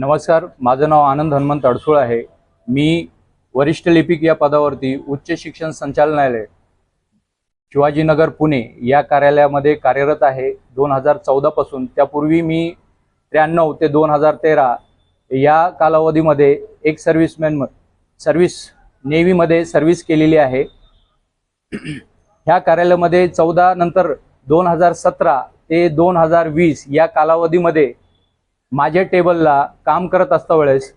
नमस्कार माझं नाव आनंद हनुमंत अडसूळ आहे. मी वरिष्ठ लिपिक या पदावरती उच्च शिक्षण संचालनालय शिवाजीनगर पुणे या कार्यालयामध्ये कार्यरत आहे. दोन हजार चौदापासून त्यापूर्वी मी त्र्याण्णव ते दोन हजार तेरा या कालावधीमध्ये एक सर्व्हिसमॅन सर्व्हिस नेव्हीमध्ये सर्व्हिस केलेली आहे. ह्या कार्यालयामध्ये चौदा नंतर दोन हजार सतरा ते दोन हजार वीस या कालावधीमध्ये माझ्या टेबलला काम करत असता वेळेस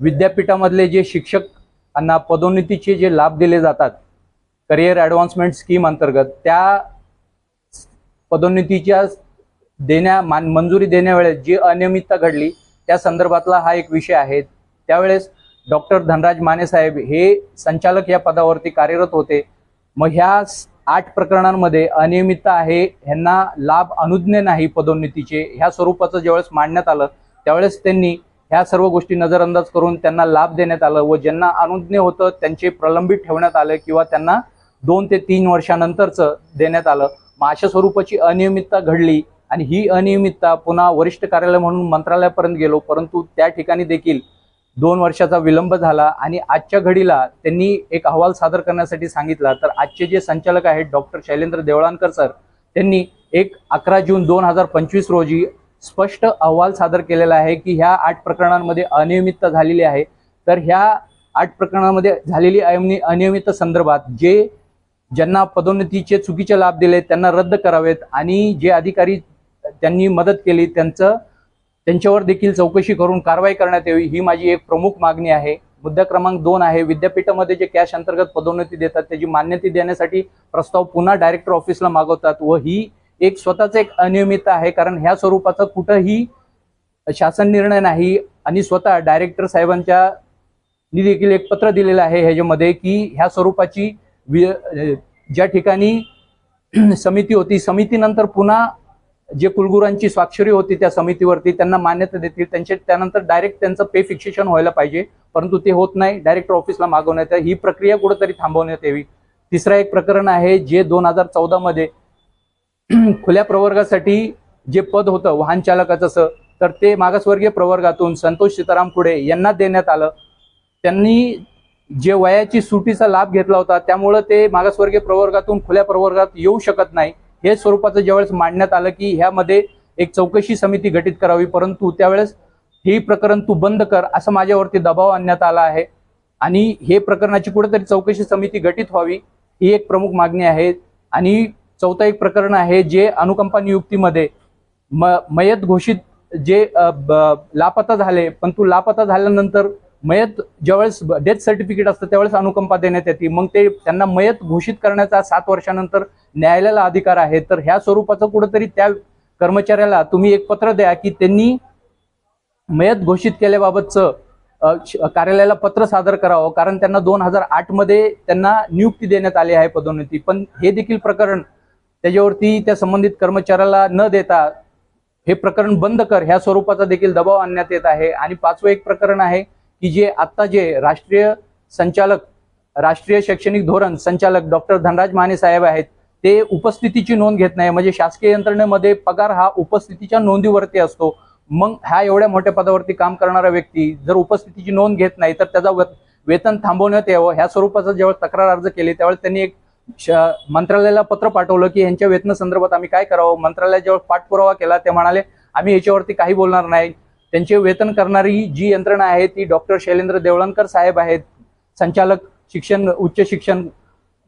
विद्यापीठामधले जे शिक्षकांना पदोन्नतीचे जे लाभ दिले जातात करिअर ॲडव्हान्समेंट स्कीम अंतर्गत त्या पदोन्नतीच्या देण्या मान मंजुरी देण्यावेळेस जी अनियमितता घडली त्या संदर्भातला हा एक विषय आहे. त्यावेळेस डॉक्टर धनराज माने साहेब हे संचालक या पदावरती कार्यरत होते. मग ह्या आठ प्रकरणांमध्ये अनियमितता आहे ह्यांना लाभ अनुज्ञ नाही पदोन्नतीचे. ह्या स्वरूपाचं ज्यावेळेस मांडण्यात आलं त्यावेळेस त्यांनी ह्या सर्व गोष्टी नजरअंदाज करून त्यांना लाभ देण्यात आलं व ज्यांना अनुज्ञ होतं त्यांचे प्रलंबित ठेवण्यात आलं किंवा त्यांना दोन ते तीन वर्षानंतरचं देण्यात आलं. मग अशा स्वरूपाची अनियमितता घडली आणि ही अनियमितता पुन्हा वरिष्ठ कार्यालय म्हणून मंत्रालयापर्यंत गेलो परंतु त्या ठिकाणी देखील दोन वर्षाचा विलंब झाला आणि आजच्या घडीला त्यांनी एक अहवाल सादर करण्यासाठी सांगितला. तर आजचे जे संचालक आहेत डॉक्टर शैलेंद्र देवळानकर सर त्यांनी एक अकरा जून दोन हजार पंचवीस रोजी स्पष्ट अहवाल सादर केलेला आहे की ह्या आठ प्रकरणांमध्ये अनियमितता झालेली आहे. तर ह्या आठ प्रकरणांमध्ये झालेली अनियमित संदर्भात जे ज्यांना पदोन्नतीचे चुकीचे लाभ दिले त्यांना रद्द करावेत आणि जे अधिकारी त्यांनी मदत केली त्यांचं त्यांच्यावर देखील चौकशी करून कारवाई करण्यात यावी. ही माझी एक प्रमुख मागणी आहे. मुद्दा क्रमांक दोन आहे. विद्यापीठामध्ये जे कॅश अंतर्गत पदोन्नती देतात त्याची मान्यता देण्यासाठी प्रस्ताव पुन्हा डायरेक्टर ऑफिसला मागवतात व ही एक स्वतःच एक अनियमितता आहे. कारण ह्या स्वरूपाचं कुठंही शासन निर्णय नाही आणि स्वतः डायरेक्टर साहेबांच्या देखील एक पत्र दिलेलं आहे ह्याच्यामध्ये की ह्या स्वरूपाची ज्या ठिकाणी समिती होती समितीनंतर पुन्हा जे कुलगुरांची स्वाक्षरी होती त्या समितीवरती त्यांना मान्यता देतील. त्यांचे त्यानंतर डायरेक्ट त्यांचं पे फिक्सेशन व्हायला पाहिजे. परंतु ते होत नाही. डायरेक्टर ऑफिसला मागवण्यात ही प्रक्रिया कुठेतरी थांबवण्यात यावी. तिसरा एक प्रकरण आहे जे दोन हजार चौदामध्ये खुल्या प्रवर्गासाठी जे पद होतं वाहन चालकाचं तर ते मागासवर्गीय प्रवर्गातून संतोष सीताराम कुडे यांना देण्यात आलं. त्यांनी जे वयाची सुटीचा लाभ घेतला होता त्यामुळं ते मागासवर्गीय प्रवर्गातून खुल्या प्रवर्गात येऊ शकत नाही. हे स्वरूपाचं ज्यावेळेस मांडण्यात आलं की ह्यामध्ये एक चौकशी समिती गठीत करावी परंतु त्यावेळेस हे प्रकरण तू बंद कर असं माझ्यावरती दबाव आणण्यात आला आहे. आणि हे प्रकरणाची कुठेतरी चौकशी समिती गठीत व्हावी ही एक प्रमुख मागणी आहे. आणि चौथा एक प्रकरण आहे जे अनुकंपा नियुक्तीमध्ये म मयत घोषित जे ब- लापता झाले पण तू लापता झाल्यानंतर मयत ज्यावेळेस डेथ सर्टिफिकेट असतं त्यावेळेस अनुकंपा देण्यात येते. मग ते त्यांना मयत घोषित करण्याचा सात वर्षानंतर न्यायालयाला अधिकार आहे. तर ह्या स्वरूपाचं कुठंतरी त्या कर्मचाऱ्याला तुम्ही एक पत्र द्या की त्यांनी मयत घोषित केल्याबाबतचं श- कार्यालयाला पत्र सादर करावं. कारण त्यांना दोन हजार आठमध्ये त्यांना नियुक्ती देण्यात आली आहे पदोन्नती. पण हे देखील प्रकरण त्याच्यावरती त्या संबंधित कर्मचाऱ्याला न देता हे प्रकरण बंद कर. ह्या स्वरूपाचा देखील दबाव आणण्यात येत आहे. आणि पाचवं एक प्रकरण आहे की जे आत्ता जे राष्ट्रीय संचालक राष्ट्रीय शैक्षणिक धोरण संचालक डॉक्टर धनराज माने साहेब आहेत ते उपस्थितीची नोंद घेत नाही. म्हणजे शासकीय यंत्रणेमध्ये पगार हा उपस्थितीच्या नोंदीवरती असतो. मग ह्या एवढ्या मोठ्या पदावरती काम करणारा व्यक्ती जर उपस्थितीची नोंद घेत नाही तर त्याचा वेतन थांबवण्यात यावं. ह्या स्वरूपाचा जेव्हा तक्रार अर्ज केली त्यावेळेस त्यांनी एक श- मंत्रालयाला पत्र पाठवलं की यांच्या वेतनासंदर्भात आम्ही काय करावं? मंत्रालयात जेव्हा पाठपुरावा केला ते म्हणाले आम्ही याच्यावरती काही बोलणार नाही. त्यांचे वेतन करणारी जी यंत्रणा आहे ती डॉक्टर शैलेंद्र देवळणकर साहेब आहेत संचालक शिक्षण उच्च शिक्षण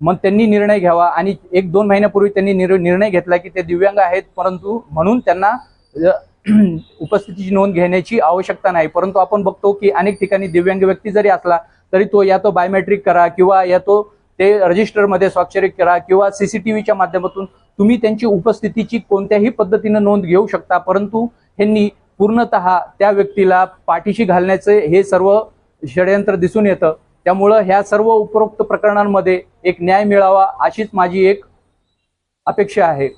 मग त्यांनी निर्णय घ्यावा आणि एक दोन महिन्यापूर्वी त्यांनी निर्णय घेतला की ते दिव्यांग आहेत परंतु म्हणून त्यांना उपस्थितीची नोंद घेण्याची आवश्यकता नाही. परंतु आपण बघतो की अनेक ठिकाणी दिव्यांग व्यक्ती जरी असला तरी तो या तो बायोमेट्रिक करा किंवा या तो ते रजिस्टरमध्ये स्वाक्षरी करा किंवा सीसीटीव्हीच्या माध्यमातून तुम्ही त्यांची उपस्थितीची कोणत्याही पद्धतीनं नोंद घेऊ शकता परंतु ह्यांनी पूर्णतः त्या व्यक्तीला पाठीशी घालण्याचे हे सर्व षडयंत्र दिसून येतं. त्यामुळं ह्या सर्व उपरोक्त प्रकरणांमध्ये एक न्याय मिळावा अशीच माझी एक अपेक्षा आहे.